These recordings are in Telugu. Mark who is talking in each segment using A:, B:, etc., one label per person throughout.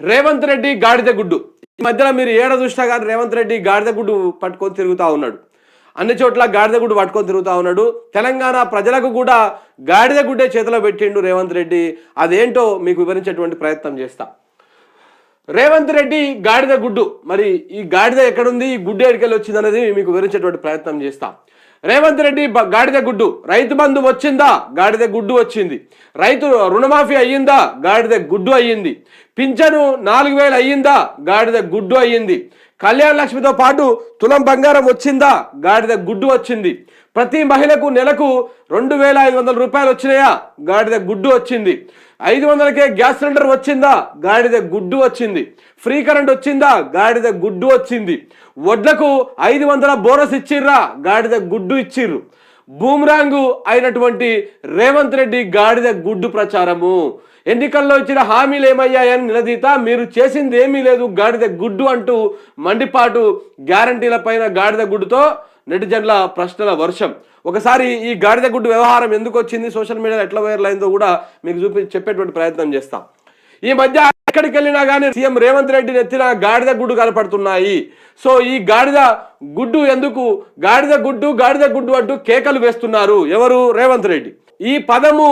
A: రేవంత్ రెడ్డి గాడిద గుడ్డు. ఈ మధ్యలో మీరు ఏడ చూసినా కానీ రేవంత్ రెడ్డి గాడిద గుడ్డు పట్టుకొని తిరుగుతూ ఉన్నాడు. అన్ని చోట్ల గాడిద గుడ్డు పట్టుకొని తిరుగుతూ ఉన్నాడు. తెలంగాణ ప్రజలకు కూడా గాడిద గుడ్డే చేతిలో పెట్టిండు రేవంత్ రెడ్డి. అదేంటో మీకు వివరించేటువంటి ప్రయత్నం చేస్తా. రేవంత్ రెడ్డి గాడిద గుడ్డు. మరి ఈ గాడిద ఎక్కడుంది? ఈ గుడ్డు ఎడికెళ్ళి వచ్చింది అనేది మీకు వివరించేటువంటి ప్రయత్నం చేస్తా. రేవంత్ రెడ్డి గాడిద గుడ్డు. రైతు బంధు వచ్చిందా? గాడిద గుడ్డు వచ్చింది. రైతు రుణమాఫీ అయ్యిందా? గాడిద గుడ్డు అయ్యింది. పింఛను నాలుగు వేలు అయ్యిందా? గాడిద గుడ్డు అయ్యింది. కళ్యాణ లక్ష్మితో పాటు తులం బంగారం వచ్చిందా? గాడిద గుడ్డు వచ్చింది. ప్రతి మహిళకు నెలకు రెండు వేల ఐదు వందల రూపాయలు వచ్చినాయా? గాడిద గుడ్డు వచ్చింది. ఐదు వందలకే గ్యాస్ సిలిండర్ వచ్చిందా? గాడిద గుడ్డు వచ్చింది. ఫ్రీ కరెంట్ వచ్చిందా? గాడిద గుడ్డు వచ్చింది. వడ్లకు ఐదు వందల బోరస్ ఇచ్చిర్రా? గాడిద గుడ్డు ఇచ్చిర్రు. బూమ్రాంగు అయినటువంటి రేవంత్ రెడ్డి గాడిద గుడ్డు ప్రచారము. ఎన్నికల్లో ఇచ్చిన హామీలు ఏమయ్యాయని నిలదీత. మీరు చేసింది ఏమీ లేదు. గాడిద గుడ్డు అంటూ మండిపాటు గ్యారంటీల పైన గాడిద గుడ్డుతో నెటిజన్ల ప్రశ్నల వర్షం. ఒకసారి ఈ గాడిద గుడ్డు వ్యవహారం ఎందుకు వచ్చింది? సోషల్ మీడియాలో ఎట్లా వైరల్ అయిందో కూడా మీకు చూపి చెప్పేటువంటి ప్రయత్నం చేస్తాం. ఈ మధ్య ఎక్కడికి వెళ్ళినా కానీ సీఎం రేవంత్ రెడ్డి నెత్తిన గాడిద గుడ్డు కనపడుతున్నాయి. సో ఈ గాడిద గుడ్డు ఎందుకు? గాడిద గుడ్డు గాడిద గుడ్డు అంటూ కేకలు వేస్తున్నారు ఎవరు? రేవంత్ రెడ్డి. ఈ పదము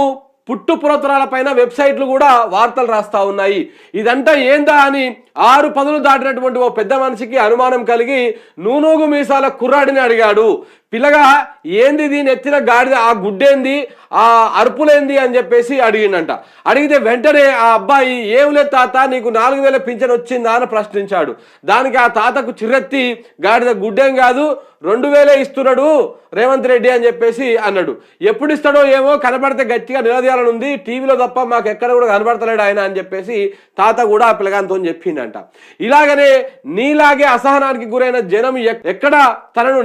A: పుట్టు పురతరాల పైన వెబ్సైట్లు కూడా వార్తలు రాస్తా ఉన్నాయి. ఇదంతా ఏందా అని ఆరు పదులు దాటినటువంటి ఓ పెద్ద మనిషికి అనుమానం కలిగి నూనూగు మీసాల కుర్రాడిని అడిగాడు. పిల్లగా ఏంది దీని ఎత్తిన గాడిద? ఆ గుడ్డేంది? ఆ అరుపులేంది? అని చెప్పేసి అడిగిందంట అడిగితే వెంటనే ఆ అబ్బాయి ఏములే తాత నీకు నాలుగు వేల పింఛన్ వచ్చిందా? అని ప్రశ్నించాడు. దానికి ఆ తాతకు చిరెత్తి గాడిద గుడ్డేం కాదు రెండు వేలే ఇస్తున్నాడు రేవంత్ రెడ్డి అని చెప్పేసి అన్నాడు. ఎప్పుడు ఇస్తాడో ఏమో కనబడితే గట్టిగా నిలదీయాలని ఉంది టీవీలో తప్ప మాకు ఎక్కడ కూడా కనబడతలేడు ఆయన అని చెప్పేసి తాత కూడా ఆ పిల్లగాంతో చెప్పిండంట. ఇలాగనే నీలాగే అసహనానికి గురైన జనం ఎక్కడ తనను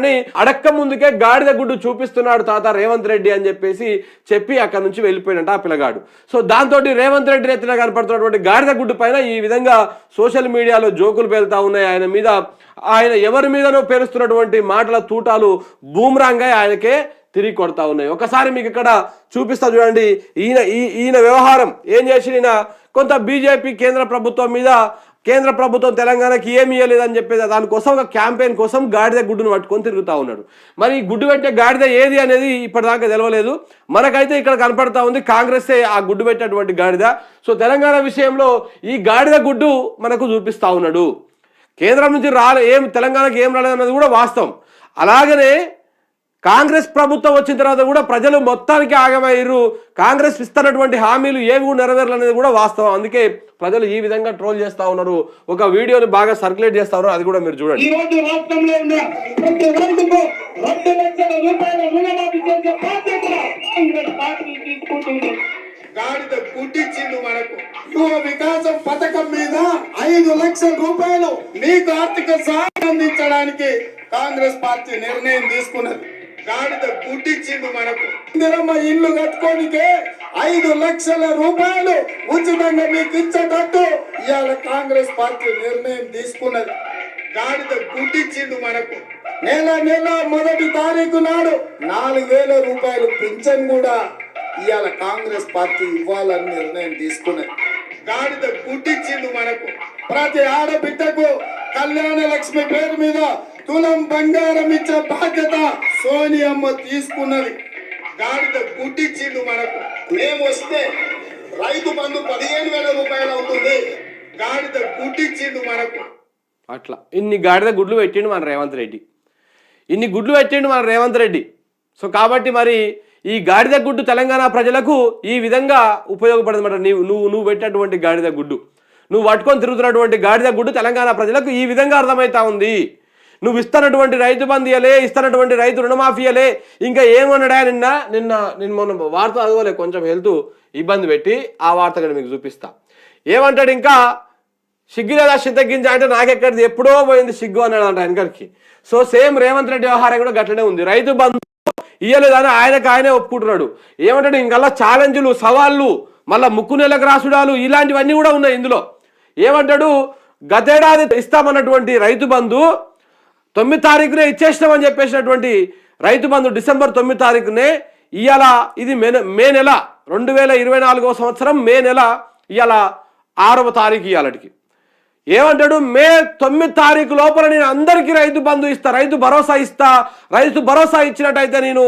A: నిలదీస్తారేమోనని అడక్క ముందుకే గాడిద గుడ్డు చూపిస్తున్నాడు తాత రేవంత్ రెడ్డి అని చెప్పేసి చెప్పి అక్కడ నుంచి వెళ్ళిపోయినట్ట ఆ పిల్లగాడు. సో దాంతో రేవంత్ రెడ్డి ఎత్తున కనపడుతున్నటువంటి గాడిద గుడ్డు పైన ఈ విధంగా సోషల్ మీడియాలో జోకులు పేలుతా ఉన్నాయి. ఆయన మీద ఆయన ఎవరి మీదనో పేరుస్తున్నటువంటి మాటల తూటాలు బూమ్రాంగా ఆయనకే తిరిగి కొడతా ఉన్నాయి. ఒకసారి మీకు ఇక్కడ చూపిస్తా చూడండి. ఈయన ఈ- ఈయన వ్యవహారం ఏం చేసి ఈయన? కొంత బీజేపీ కేంద్ర ప్రభుత్వం మీద కేంద్ర ప్రభుత్వం తెలంగాణకి ఏమి ఇవ్వలేదని చెప్పేది దానికోసం ఒక క్యాంపెయిన్ కోసం గాడిద గుడ్డును పట్టుకొని తిరుగుతూ ఉన్నాడు. మరి ఈ గుడ్డు పెట్టే గాడిద ఏది అనేది ఇప్పటిదాకా తెలవలేదు. మనకైతే ఇక్కడ కనపడతా ఉంది కాంగ్రెసే ఆ గుడ్డు పెట్టేటువంటి గాడిద. సో తెలంగాణ విషయంలో ఈ గాడిద గుడ్డు మనకు చూపిస్తూ ఉన్నాడు. కేంద్రం నుంచి రాలే ఏం తెలంగాణకి ఏం రాలేదన్నది కూడా వాస్తవం. అలాగనే కాంగ్రెస్ ప్రభుత్వం వచ్చిన తర్వాత కూడా ప్రజలు మొత్తానికి ఆగమయ్యారు. కాంగ్రెస్ ఇస్తున్నటువంటి హామీలు ఏవి నెరవేరాలనేది కూడా వాస్తవం. అందుకే ప్రజలు ఈ విధంగా ట్రోల్ చేస్తా ఉన్నారు. ఒక వీడియోని బాగా సర్క్యులేట్ చేస్తా ఉన్నారు. అది కూడా మీరు చూడండి.
B: ఈ రోజు రాష్ట్రంలో ఉన్న ప్రతి రైతుకు రెండు లక్షల రూపాయల రుణమాఫీ చేసే బాధ్యత కాంగ్రెస్ పార్టీ తీసుకుంటుంది. గాడిద గుడ్డిచ్చిండు మనకు. యువ వికాసం పథకం మీద ఐదు లక్షల రూపాయలు మీకు ఆర్థిక సహాయం అందించడానికి కాంగ్రెస్ పార్టీ నిర్ణయం తీసుకున్నది. గాడిద గుడ్డిచ్చిండు మనకు. ఇందిరమ్మ ఇల్లు కట్టుకోనికే ఐదు లక్షల రూపాయలు ఉచితంగా మీకు ఇచ్చేటట్టు ఇవాళ కాంగ్రెస్ పార్టీ నిర్ణయం తీసుకున్నది. గాడిద గుడ్డిచ్చిండు మనకు. నెల నెల మొదటి తారీఖు నాడు నాలుగు వేల రూపాయలు పింఛన్ కూడా ఇవాళ కాంగ్రెస్ పార్టీ ఇవ్వాలని నిర్ణయం తీసుకున్నది. గాడిద గుడ్డిచ్చిండు మనకు. ప్రతి ఆడబిడ్డకు కళ్యాణ లక్ష్మి పేరు మీద తులం బంగారం ఇచ్చే బాధ్యత సోనియమ్మ తీసుకున్నది. గాడిద గుడ్డిచ్చిండు మనకు. మేము వస్తే రైతు బంధు పదిహేను వేల రూపాయలు అవుతుంది. గాడిద గుడ్డిచ్చిండు మనకు.
A: అట్లా. ఇన్ని గాడిద గుడ్లు పెట్టిండు మన రేవంత్ రెడ్డి. ఇన్ని గుడ్లు పెట్టిండు మన రేవంత్ రెడ్డి. సో కాబట్టి మరి ఈ గాడిద గుడ్డు తెలంగాణ ప్రజలకు ఈ విధంగా ఉపయోగపడదన్నమాట నీవు నువ్వు నువ్వు పెట్టినటువంటి గాడిద గుడ్డు. నువ్వు పట్టుకొని తిరుగుతున్నటువంటి గాడిద గుడ్డు తెలంగాణ ప్రజలకు ఈ విధంగా అర్థమవుతా ఉంది. నువ్వు ఇస్తున్నటువంటి రైతు బంధియలే ఇస్తున్నటువంటి రైతు రుణమాఫీయలే ఇంకా ఏమన్నాడా నిన్న? నిన్న నిన్న మొన్న వార్త చదవలే కొంచెం హెల్త్ ఇబ్బంది పెట్టి ఆ వార్త కూడా మీకు చూపిస్తా. ఏమంటాడు ఇంకా? సిగ్గు లేదా చింతగింజ అంటే నాకెక్కడిది? ఎప్పుడో పోయింది సిగ్గు అన్నాడు అంట వెనకరికి సో సేమ్ రేవంత్ రెడ్డి వ్యవహారం కూడా గట్లనే ఉంది. రైతు బంధు ఇయ్యలేదని ఆయనకు ఆయనే ఒప్పుకుంటున్నాడు. ఏమంటాడు? ఇంకల్లా ఛాలెంజ్లు సవాళ్ళు మళ్ళీ ముక్కు నెలకు రాసుడాలు ఇలాంటివన్నీ కూడా ఉన్నాయి ఇందులో. ఏమంటాడు? గతేడాది ఇస్తామన్నటువంటి రైతు బంధు తొమ్మిది తారీఖునే ఇచ్చేసినామని చెప్పేసినటువంటి రైతు బంధు డిసెంబర్ తొమ్మిది తారీఖునే ఇవాళ ఇది మే నె- మే నెల రెండు వేల ఇరవై నాలుగో సంవత్సరం మే నెల ఇవాళ ఆరవ తారీఖు ఇవాళకి ఏమంటాడు? మే తొమ్మిది తారీఖు లోపల నేను అందరికీ రైతు బంధు ఇస్తా రైతు భరోసా ఇస్తా రైతు భరోసా ఇచ్చినట్టయితే నేను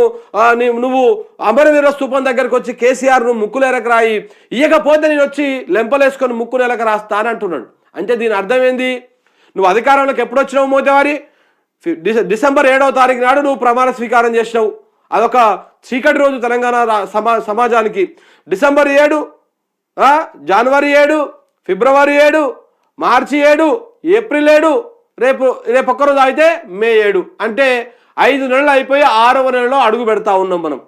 A: నువ్వు అమరవీర స్థూపం దగ్గరకు వచ్చి కేసీఆర్ను ముక్కులేరకు రాయి ఇయ్యకపోతే నేను వచ్చి లెంపలేసుకొని ముక్కు నెలకు రాస్తా అని అంటున్నాడు అంటే దీని అర్థం ఏంది? నువ్వు అధికారంలోకి ఎప్పుడు వచ్చినావు మోదేవారి డిసెంబర్ ఏడవ తారీఖు నాడు నువ్వు ప్రమాణ స్వీకారం చేసినావు. అదొక చీకటి రోజు తెలంగాణ సమా సమాజానికి. డిసెంబర్ ఏడు జనవరి ఏడు ఫిబ్రవరి ఏడు మార్చి ఏడు ఏప్రిల్ ఏడు రేపు రేపు ఒక్కరోజు అయితే మే ఏడు. అంటే ఐదు నెలలు అయిపోయి ఆరవ నెలలో అడుగు పెడతా ఉన్నాం మనం.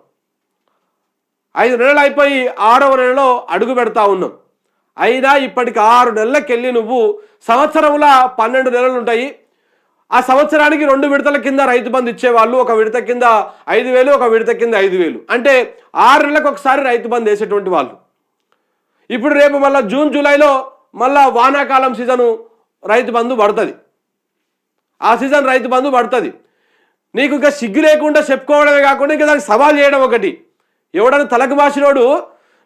A: ఐదు నెలలు అయిపోయి ఆరవ నెలలో అడుగు పెడతా ఉన్నాం. అయినా ఇప్పటికి ఆరు నెలలకెళ్ళి నువ్వు సంవత్సరంలో పన్నెండు నెలలు ఉంటాయి. ఆ సంవత్సరానికి రెండు విడతల కింద రైతు బంధు ఇచ్చేవాళ్ళు ఒక విడత కింద ఐదు వేలు ఒక విడత కింద ఐదు వేలు. అంటే ఆరు నెలలకు ఒకసారి రైతు బంధు వేసేటువంటి వాళ్ళు. ఇప్పుడు రేపు మళ్ళీ జూన్ జూలైలో మళ్ళా వానాకాలం సీజను రైతు బంధు పడుతుంది. ఆ సీజన్ రైతు బంధు పడుతుంది. నీకు ఇంకా సిగ్గు లేకుండా చెప్పుకోవడమే కాకుండా ఇంకా దానికి సవాల్ చేయడం ఒకటి. ఎవడన్నా తలకు మాసినోడు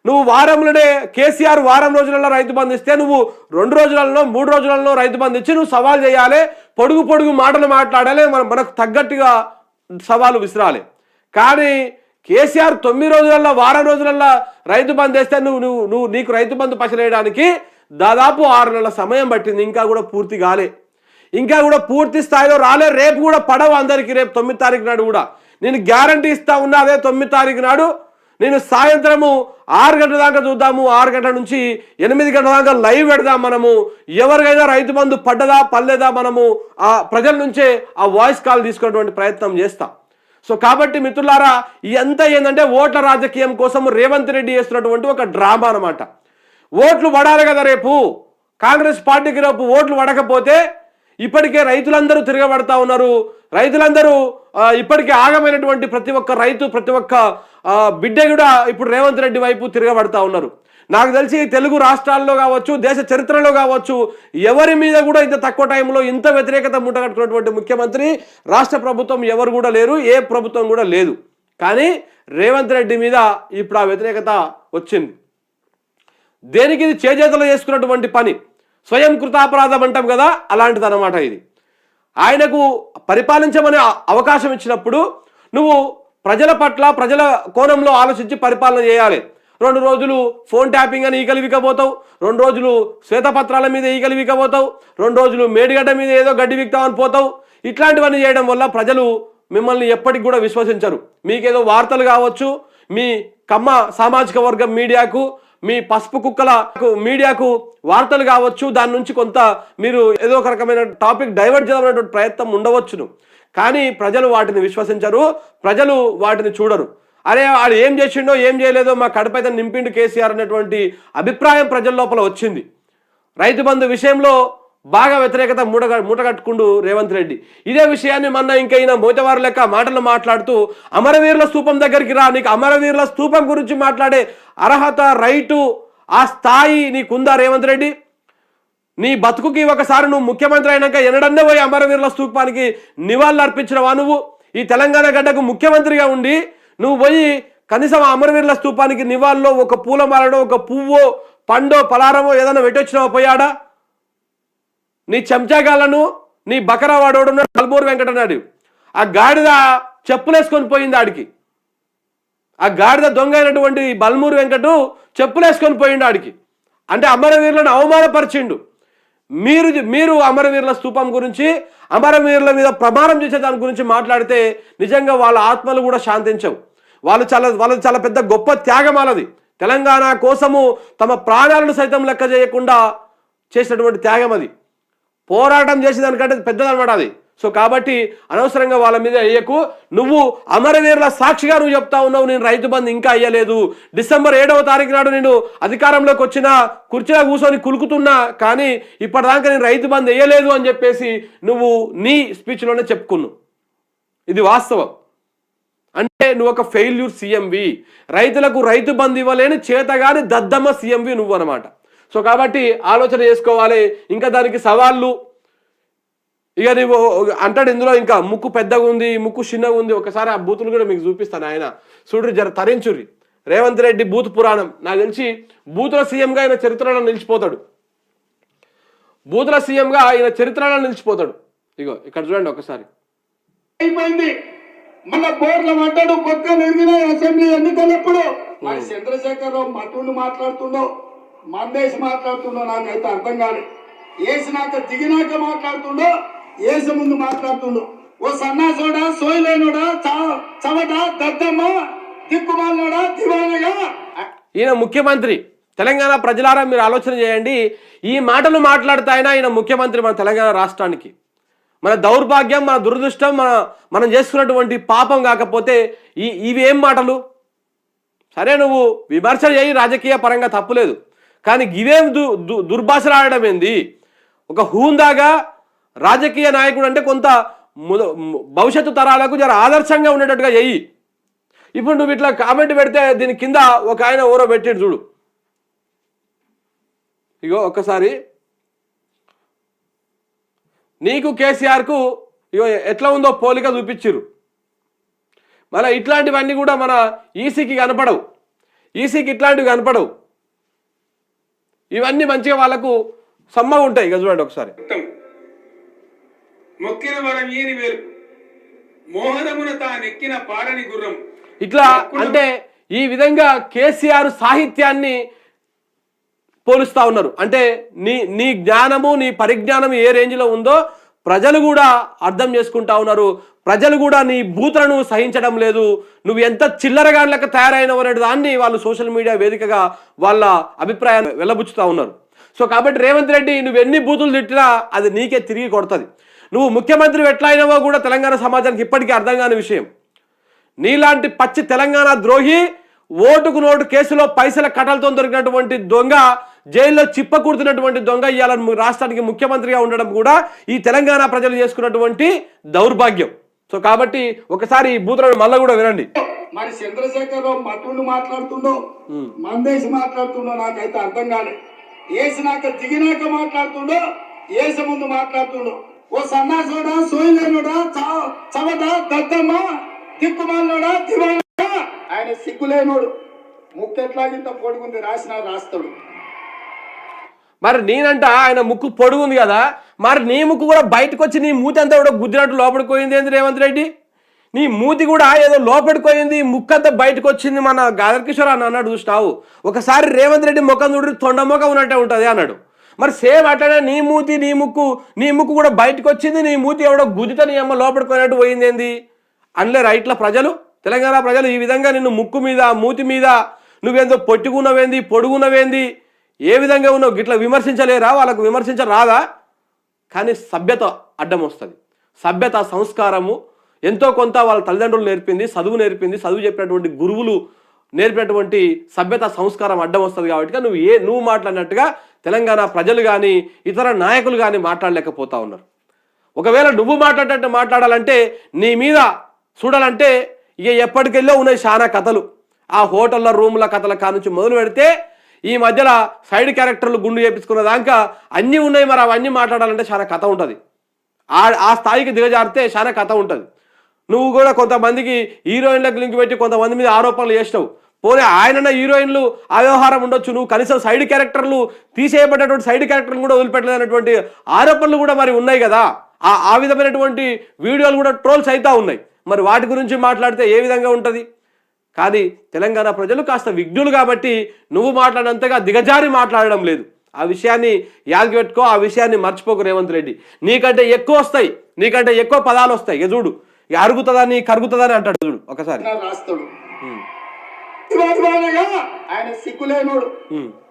A: నువ్వు వారంలోనే కేసీఆర్ వారం రోజులలో రైతు బంధు ఇస్తే నువ్వు రెండు రోజులలో మూడు రోజులలో రైతు బంధు ఇచ్చి నువ్వు సవాల్ చేయాలి పొడుగు పొడుగు మాటలు మాట్లాడాలి మన మనకు తగ్గట్టుగా సవాలు విసిరాలి. కానీ కేసీఆర్ తొమ్మిది రోజులలో వారం రోజులలో రైతు బంధు వేస్తే నువ్వు నువ్వు నువ్వు నీకు రైతు బంధు పసలేయడానికి దాదాపు ఆరు నెలల సమయం పట్టింది ఇంకా కూడా పూర్తి కాలే. ఇంకా కూడా పూర్తి స్థాయిలో రాలే రేపు కూడా పడవ అందరికీ రేపు తొమ్మిది తారీఖు నాడు కూడా. నేను గ్యారంటీ ఇస్తా ఉన్నా అదే తొమ్మిది తారీఖు నాడు నేను సాయంత్రము ఆరు గంటల దాకా చూద్దాము. ఆరు గంటల నుంచి ఎనిమిది గంటల దాకా లైవ్ పెడదాం మనము. ఎవరికైనా రైతు బంధు పడ్డదా పడలేదా మనము? ఆ ప్రజల నుంచే ఆ వాయిస్ కాల్ తీసుకునేటువంటి ప్రయత్నం చేస్తాం. సో కాబట్టి మిత్రులారా ఇదంతా ఏంటంటే ఓట్ల రాజకీయం కోసం రేవంత్ రెడ్డి చేస్తున్నటువంటి ఒక డ్రామా అన్నమాట. ఓట్లు పడాలి కదా రేపు. కాంగ్రెస్ పార్టీకి రేపు ఓట్లు పడకపోతే ఇప్పటికే రైతులందరూ తిరగబడతా ఉన్నారు. రైతులందరూ ఆ, ఇప్పటికే ఆగమైనటువంటి ప్రతి ఒక్క రైతు ప్రతి ఒక్క బిడ్డ కూడా ఇప్పుడు రేవంత్ రెడ్డి వైపు తిరగబడతా ఉన్నారు. నాకు తెలిసి తెలుగు రాష్ట్రాల్లో కావచ్చు దేశ చరిత్రలో కావచ్చు ఎవరి మీద కూడా ఇంత తక్కువ టైంలో ఇంత వ్యతిరేకత ముట్టగట్టుకున్నటువంటి ముఖ్యమంత్రి రాష్ట్ర ప్రభుత్వం ఎవరు కూడా లేరు ఏ ప్రభుత్వం కూడా లేదు. కానీ రేవంత్ రెడ్డి మీద ఇప్పుడు ఆ వ్యతిరేకత వచ్చింది. దేనికి ఇది చేజేతలు చేసుకున్నటువంటి పని? స్వయం కృతాపరాధం అంటాం కదా అలాంటిది అనమాట ఇది. ఆయనకు పరిపాలించమనే అవకాశం ఇచ్చినప్పుడు నువ్వు ప్రజల పట్ల ప్రజల కోణంలో ఆలోచించి పరిపాలన చేయాలి. రెండు రోజులు ఫోన్ ట్యాపింగ్ అని ఈగలివికపోతావు రెండు రోజులు శ్వేతపత్రాల మీద ఈకలివికపోతావు రెండు రోజులు మేడిగడ్డ మీద ఏదో గడ్డి విక్తామని పోతావు. ఇట్లాంటివన్నీ చేయడం వల్ల ప్రజలు మిమ్మల్ని ఎప్పటికి కూడా విశ్వసించరు. మీకేదో వార్తలు కావచ్చు. మీ కమ్మ సామాజిక వర్గం మీడియాకు మీ పసుపు కుక్కల మీడియాకు వార్తలు కావచ్చు దాని నుంచి కొంత మీరు ఏదో ఒక రకమైన టాపిక్ డైవర్ట్ చేయాలనేటువంటి ప్రయత్నం ఉండవచ్చును. కానీ ప్రజలు వాటిని విశ్వసించరు ప్రజలు వాటిని చూడరు. అరే వాడు ఏం చేసిండో ఏం చేయలేదో మా కడపైతే నింపిండు కేసీఆర్ అనేటువంటి అభిప్రాయం ప్రజల లోపల వచ్చింది. రైతు బంధు విషయంలో బాగా వ్యతిరేకత మూట మూటగట్టుకుండు రేవంత్ రెడ్డి. ఇదే విషయాన్ని మొన్న ఇంకైనా మోతవారు లెక్క మాటలు మాట్లాడుతూ అమరవీరుల స్థూపం దగ్గరికి రా నీకు అమరవీరుల స్థూపం గురించి మాట్లాడే అర్హత రైటు ఆ స్థాయి నీకుందా రేవంత్ రెడ్డి? నీ బతుకుకి ఒకసారి నువ్వు ముఖ్యమంత్రి అయినాక ఎన్నడన్నే పోయి అమరవీరుల స్థూపానికి నివాళులు అర్పించినవా నువ్వు? ఈ తెలంగాణ గడ్డకు ముఖ్యమంత్రిగా ఉండి నువ్వు పోయి కనీసం అమరవీరుల స్థూపానికి నివాళులో ఒక పూలమాలడో ఒక పువ్వో పండో పలారమో ఏదైనా పెట్టొచ్చినావా పోయాడా నీ చెంచాగాళ్ళను నీ బకరావాడోడు నల్మూరు వెంకటనాడు ఆ గాడిద చెప్పులేసుకొని పోయింది ఆడికి. ఆ గాడిద దొంగ అయినటువంటి బల్మూరు వెంకటు చెప్పులేసుకొని పోయిండు ఆడికి. అంటే అమరవీరులను అవమానపరిచిండు. మీరు మీరు అమరవీరుల స్తూపం గురించి అమరవీరుల మీద ప్రమాణం చేసే దాని గురించి మాట్లాడితే నిజంగా వాళ్ళ ఆత్మలు కూడా శాంతించవు. వాళ్ళు చాలా వాళ్ళది చాలా పెద్ద గొప్ప త్యాగం వాళ్ళది తెలంగాణ కోసము తమ ప్రాణాలను సైతం లెక్క చేయకుండా చేసినటువంటి త్యాగం అది. పోరాటం చేసేదానికంటే పెద్దదనమాట అది. సో కాబట్టి అనవసరంగా వాళ్ళ మీద అయ్యకు నువ్వు అమరవీరుల సాక్షిగా నువ్వు చెప్తా ఉన్నావు నేను రైతు బంధు ఇంకా అయ్యలేదు డిసెంబర్ ఏడవ తారీఖు నాడు నేను అధికారంలోకి వచ్చిన కుర్చీలో కూర్చొని కులుకుతున్నా కానీ ఇప్పటిదాకా నేను రైతు బంధు వేయలేదు అని చెప్పేసి నువ్వు నీ స్పీచ్లోనే చెప్పుకున్నావు. ఇది వాస్తవం. అంటే నువ్వు ఒక ఫెయిల్యూర్ సీఎంవి. రైతులకు రైతు బంధు ఇవ్వలేని చేతగాని దద్దమ్మ సీఎంవి నువ్వు అనమాట సో కాబట్టి ఆలోచన చేసుకోవాలి. ఇంకా దానికి సవాళ్ళు. ఇక నువ్వు అంటాడు ఇందులో ఇంకా ముక్కు పెద్దగా ఉంది ముక్కు చిన్నగా ఉంది. ఒకసారి ఆ బూతులు కూడా మీకు చూపిస్తాను ఆయన. చూడ్రి జర తరించుర్రి. రేవంత్ రెడ్డి బూత్ పురాణం. నాకు తెలిసి బూతుల సీఎంగా ఆయన చరిత్రలో నిలిచిపోతాడు. బూతుల సీఎంగా ఆయన చరిత్రలో నిలిచిపోతాడు. ఇగో ఇక్కడ చూడండి ఒకసారి.
B: అయిపోయింది. మళ్ళా బోర్ల మాట్లాడు అసెంబ్లీ ఎన్నికలు ఎప్పుడు మరి చంద్రశేఖరరావు మటుండు మాట్లాడుతుండో మందేసి మాట్లాడుతుండో నాకైతే అర్థం కాలే. వేసినాక దిగినాక మాట్లాడుతుండో వేసే ముందు మాట్లాడుతుండో. ఓ సన్నాసోడా సోయలేనోడా చవట దద్దమ్మ దిక్కుమాలనోడా దివానగా
A: ఈయన ముఖ్యమంత్రి. తెలంగాణ ప్రజలారా మీరు ఆలోచన చేయండి. ఈ మాటలు మాట్లాడుతాయినా ఈయన ముఖ్యమంత్రి మన తెలంగాణ రాష్ట్రానికి. మన దౌర్భాగ్యం మన దురదృష్టం మన మనం చేసుకున్నటువంటి పాపం కాకపోతే ఈ ఇవి ఏం మాటలు? సరే నువ్వు విమర్శ చేయి రాజకీయ పరంగా తప్పులేదు. కానీ ఇవేం దు దు- దుర్భాషలు ఆడడం ఏంది? ఒక హూందాగా రాజకీయ నాయకుడు అంటే కొంత భవిష్యత్తు తరాలకు జర ఆదర్శంగా ఉండేటట్టుగా చెయ్యి. ఇప్పుడు నువ్వు ఇట్లా కామెంట్ పెడితే దీని కింద ఒక ఆయన ఊరో పెట్టాడు చూడు. ఇగో ఒక్కసారి. నీకు కేసీఆర్కు ఇగో ఎట్లా ఉందో పోలిక చూపించిర్రు. మళ్ళీ ఇట్లాంటివన్నీ కూడా మన ఈసీకి కనపడవు. ఈసీకి ఇట్లాంటివి కనపడవు. ఇవన్నీ మంచిగా వాళ్ళకు సమ్మగా ఉంటాయి ఇక చూడండి ఒకసారి.
C: మొత్తం. మొక్కిన వరం ఈని వేలు. మోహనమున తానెక్కిన పాడని గుర్రం.
A: ఇట్లా అంటే ఈ విధంగా కేసీఆర్ సాహిత్యాన్ని పోలుస్తా ఉన్నారు. అంటే నీ నీ జ్ఞానము నీ పరిజ్ఞానం ఏ రేంజ్లో ఉందో ప్రజలు కూడా అర్థం చేసుకుంటా ఉన్నారు. ప్రజలు కూడా నీ బూతులను సహించడం లేదు. నువ్వు ఎంత చిల్లరగాన్లక తయారైనవు అనే దాన్ని వాళ్ళు సోషల్ మీడియా వేదికగా వాళ్ళ అభిప్రాయాన్ని వెళ్ళబుచ్చుతూ ఉన్నారు. సో కాబట్టి రేవంత్ రెడ్డి నువ్వు ఎన్ని బూతులు తిట్టినా అది నీకే తిరిగి కొడుతుంది. నువ్వు ముఖ్యమంత్రి ఎట్లా అయినావో కూడా తెలంగాణ సమాజానికి ఇప్పటికీ అర్థం కాని విషయం. నీలాంటి పచ్చి తెలంగాణ ద్రోహి ఓటుకు నోటు కేసులో పైసల కట్టలతో దొరికినటువంటి దొంగ జైల్లో చిప్పకూడుతున్నటువంటి దొంగ ఇవ్వాలని రాష్ట్రానికి ముఖ్యమంత్రిగా ఉండడం కూడా ఈ తెలంగాణ ప్రజలు చేసుకున్నటువంటి దౌర్భాగ్యం. సో కాబట్టి ఒకసారి ఈ బూతులను మళ్ళీ కూడా వినండి.
B: మరి చంద్రశేఖరరావు మటుండు మాట్లాడుతుండో మందేసి మాట్లాడుతుండో నాకైతే అర్థం కాలే. వేసినాక దిగినాక మాట్లాడుతుండో వేసే ముందు మాట్లాడుతుండో. ఓ సన్నాసోడా సోయలేనోడా చ- చవట దద్దమ్మ దిక్కుమాలనోడా దివానగా ఆయన సిగ్గులేనోడు. ముక్కెట్లాగింత పొడుగుంది రాసిన రాస్తాడు.
A: మరి నేనంట ఆయన ముక్కు పొడుగుంది కదా. మరి నీ ముక్కు కూడా బయటకు వచ్చి నీ మూతి అంతా కూడా గుద్దినట్టు లోపలికి పోయింది ఏంది రేవంత్ రెడ్డి? నీ మూతి కూడా ఏదో లోపలికి పోయింది ముక్కు అంతా బయటకు వచ్చింది మన గాదర్కిషోర్ అని అన్నాడు చూసినావు. ఒకసారి రేవంత్ రెడ్డి ముఖం చూడు తొండ ముఖం ఉన్నట్టే ఉంటుంది అన్నాడు. మరి సేమ్ అట్లనే నీ మూతి నీ ముక్కు నీ ముక్కు కూడా బయటకు వచ్చింది నీ మూతి ఎవడో గుద్దితో నీ అమ్మ లోపలికి పోయినట్టు పోయింది ఏంది? అనలే రైట్ల ప్రజలు తెలంగాణ ప్రజలు ఈ విధంగా నిన్ను ముక్కు మీద మూతి మీద నువ్వేందో పొట్టుకున్నవేంది పొడుగున్నవేంది? ఏ విధంగా ఉన్నావు? గిట్లా విమర్శించలేరా? వాళ్ళకు విమర్శించరాదా? కానీ సభ్యత అడ్డం వస్తుంది. సభ్యత సంస్కారము ఎంతో కొంత వాళ్ళ తల్లిదండ్రులు నేర్పింది చదువు నేర్పింది చదువు చెప్పినటువంటి గురువులు నేర్పినటువంటి సభ్యత సంస్కారం అడ్డం వస్తుంది కాబట్టి నువ్వు ఏ నువ్వు మాట్లాడినట్టుగా తెలంగాణ ప్రజలు కానీ ఇతర నాయకులు కానీ మాట్లాడలేకపోతా ఉన్నారు. ఒకవేళ నువ్వు మాట్లాడేటట్టు మాట్లాడాలంటే నీ మీద చూడాలంటే ఇక ఎప్పటికెళ్ళో ఉన్నాయి చాలా కథలు. ఆ హోటళ్ళ రూముల కథల కానుంచి మొదలు పెడితే ఈ మధ్యలో సైడ్ క్యారెక్టర్లు గుండు చేపించుకున్న దాకా అన్నీ ఉన్నాయి మరి అవన్నీ మాట్లాడాలంటే చాలా కథ ఉంటుంది. ఆ ఆ స్థాయికి దిగజారితే చాలా కథ ఉంటుంది. నువ్వు కూడా కొంతమందికి హీరోయిన్లకు లింక్ పెట్టి కొంతమంది మీద ఆరోపణలు చేసినావు. పోనీ ఆయనన్న హీరోయిన్లు ఆ వ్యవహారం ఉండొచ్చు నువ్వు కనీసం సైడ్ క్యారెక్టర్లు తీసేయబడ్డటువంటి సైడ్ క్యారెక్టర్లు కూడా వదిలిపెట్టలేనటువంటి ఆరోపణలు కూడా మరి ఉన్నాయి కదా. ఆ ఆ విధమైనటువంటి వీడియోలు కూడా ట్రోల్స్ అవుతా ఉన్నాయి. మరి వాటి గురించి మాట్లాడితే ఏ విధంగా ఉంటుంది? కానీ తెలంగాణ ప్రజలు కాస్త విఘ్నులు కాబట్టి నువ్వు మాట్లాడినంతగా దిగజారి మాట్లాడడం లేదు. ఆ విషయాన్ని యాదకి పెట్టుకో ఆ విషయాన్ని మర్చిపోకు రేవంత్ రెడ్డి. నీకంటే ఎక్కువ వస్తాయి నీకంటే ఎక్కువ పదాలు వస్తాయి. చూడు ఇక అరుగుతుందని కరుగుతుందని అంటాడు చూడు ఒకసారి.
B: రాస్తాడు. ఆయన సిగ్గులేనోడు.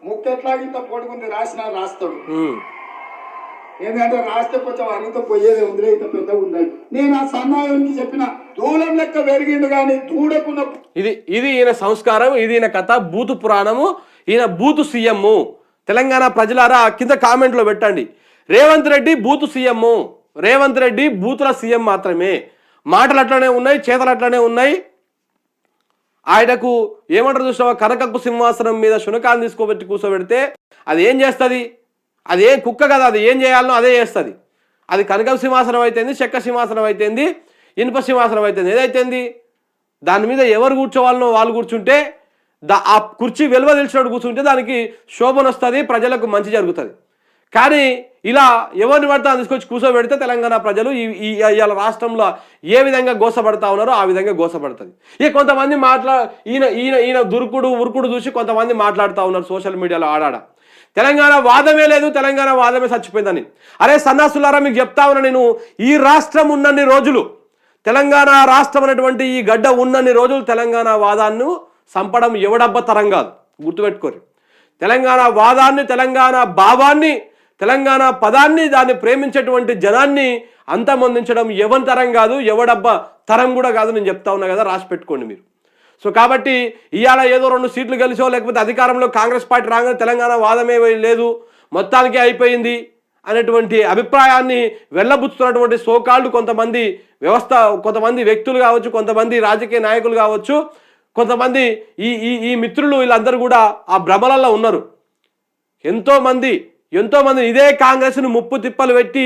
B: ముక్కెట్లాగింత పొడుగుంది రాసిన రాస్తాడు. ఏంటంటే రాస్తే కొంచెం అరుగుతో పోయేది ఉందిలే ఇంత పెద్ద ఉండాలి నేను ఆ సన్నాయానికి చెప్పిన దూలం లెక్క పెరిగిండు కానీ దూడకున్న
A: ఇది ఇది ఈయన సంస్కారం ఇది ఈయన కథ బూతు పురాణము ఈయన బూతు సీఎం తెలంగాణ ప్రజలారా కింద కామెంట్లో పెట్టండి. రేవంత్ రెడ్డి బూతు సీఎం రేవంత్ రెడ్డి బూతుల సీఎం మాత్రమే. మాటలు అట్లానే ఉన్నాయి చేతలు అట్లానే ఉన్నాయి. ఆయనకు ఏమంటారు చూసినావా? కనకపు సింహాసనం మీద శునకాన్ని తీసుకోబెట్టి కూర్చోబెడితే అది ఏం చేస్తుంది? అది ఏం కుక్క కదా అది ఏం చేయాలనో అదే చేస్తుంది. అది కనక సింహాసనం అయితేంది చెక్క సింహాసనం అయితేంది ఇనుప సింహాసనం అయితేంది ఏదైతేంది? దాని మీద ఎవరు కూర్చోవాలనో వాళ్ళు కూర్చుంటే దా ఆ కుర్చీ వెలువ తెలిసినట్టు కూర్చుంటే దానికి శోభన వస్తుంది ప్రజలకు మంచి జరుగుతుంది. కానీ ఇలా ఎవరిని పడితే తీసుకొచ్చి కూర్చోబెడితే తెలంగాణ ప్రజలు ఈ ఈ ఇవాళ రాష్ట్రంలో ఏ విధంగా గోసపడతా ఉన్నారో ఆ విధంగా గోసపడుతుంది. ఇక కొంతమంది మాట్లా ఈయన ఈయన ఈయన దురుకుడు ఉరుకుడు చూసి కొంతమంది మాట్లాడుతూ ఉన్నారు సోషల్ మీడియాలో ఆడాడ. తెలంగాణ వాదమే లేదు తెలంగాణ వాదమే చచ్చిపోయిందని. అరే సన్నాసులారా మీకు చెప్తా ఉన్నా నేను ఈ రాష్ట్రం ఉన్నన్ని రోజులు తెలంగాణ రాష్ట్రం అనేటువంటి ఈ గడ్డ ఉన్నన్ని రోజులు తెలంగాణ వాదాన్ని సంపడం ఎవడబ్బ తరం కాదు. గుర్తుపెట్టుకోరు. తెలంగాణ వాదాన్ని తెలంగాణ భావాన్ని తెలంగాణ పదాన్ని దాన్ని ప్రేమించేటువంటి జనాన్ని అంతమొందించడం ఎవరి తరం కాదు ఎవడబ్బ తరం కూడా కాదు నేను చెప్తా ఉన్నా కదా రాసి పెట్టుకోండి మీరు. సో కాబట్టి ఇవాళ ఏదో రెండు సీట్లు గెలిచో లేకపోతే అధికారంలో కాంగ్రెస్ పార్టీ రాగానే తెలంగాణ వాదమే లేదు మొత్తానికి అయిపోయింది అనేటువంటి అభిప్రాయాన్ని వెళ్ళబుచ్చుతున్నటువంటి సోకాళ్ళు కొంతమంది వ్యవస్థ కొంతమంది వ్యక్తులు కావచ్చు కొంతమంది రాజకీయ నాయకులు కావచ్చు కొంతమంది ఈ ఈ ఈ మిత్రులు వీళ్ళందరూ కూడా ఆ భ్రమలలో ఉన్నారు. ఎంతోమంది ఎంతోమంది ఇదే కాంగ్రెస్ను ముప్పు తిప్పలు పెట్టి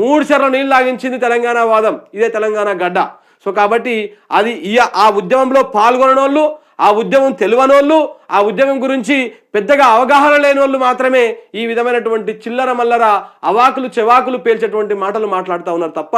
A: మూడు చెర్ల నీళ్ళు లాగించింది తెలంగాణ వాదం. ఇదే తెలంగాణ గడ్డ. సో కాబట్టి అది ఈ ఆ ఉద్యమంలో పాల్గొనోళ్ళు ఆ ఉద్యమం తెలియనోళ్ళు ఆ ఉద్యమం గురించి పెద్దగా అవగాహన లేని వాళ్ళు మాత్రమే ఈ విధమైనటువంటి చిల్లర మల్లర అవాకులు చెవాకులు పేల్చేటువంటి మాటలు మాట్లాడుతూ ఉన్నారు తప్ప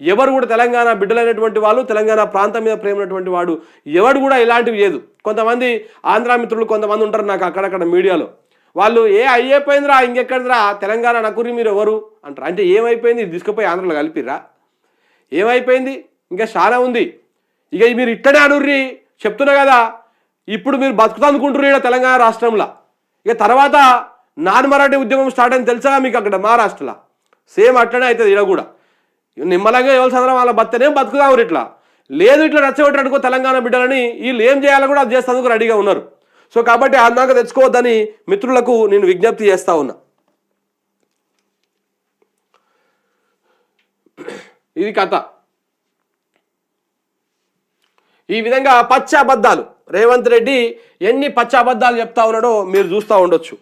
A: ఎవరు కూడా తెలంగాణ బిడ్డలైనటువంటి వాళ్ళు తెలంగాణ ప్రాంతం మీద ప్రేమ ఉన్నటువంటి వాడు ఎవడు కూడా ఇలాంటివి లేదు. కొంతమంది ఆంధ్రా మిత్రులు కొంతమంది ఉంటారు నాకు అక్కడక్కడ మీడియాలో. వాళ్ళు ఏ అయ్యిపోయిందిరా ఇంకెక్కడిదిరా తెలంగాణ నకురి మీరు ఎవరు? అంటారు. అంటే ఏమైపోయింది? తీసుకుపోయి ఆంధ్రలో కలిపిర్రా. ఏమైపోయింది? ఇంకా చాలా ఉంది. ఇక మీరు ఇట్టనే అనుర్రి చెప్తున్నా కదా ఇప్పుడు మీరు బతుకుతా అనుకుంటున్నారు ఈడ తెలంగాణ రాష్ట్రంలో. ఇక తర్వాత నాన్ మరాఠీ ఉద్యమం స్టార్ట్ అని తెలుసా మీకు అక్కడ మహారాష్ట్రలో? సేమ్ అట్లనే అవుతుంది ఈడ కూడా. నిమ్మలంగా ఎవరు చదవడం వాళ్ళ బతనే బతుకుదాము ఇట్లా. లేదు ఇట్లా రెచ్చగొట్టి అనుకో తెలంగాణ బిడ్డలని వీళ్ళు ఏం చేయాలో కూడా అది చేసేందుకు రెడీగా ఉన్నారు. సో కాబట్టి అందాక తెచ్చుకోవద్దని మిత్రులకు నేను విజ్ఞప్తి చేస్తా ఉన్నా. ఇది కథ. ఈ విధంగా పచ్చ అబద్ధాలు రేవంత్ రెడ్డి ఎన్ని పచ్చ అబద్ధాలు చెప్తా ఉన్నాడో మీరు చూస్తూ ఉండొచ్చు.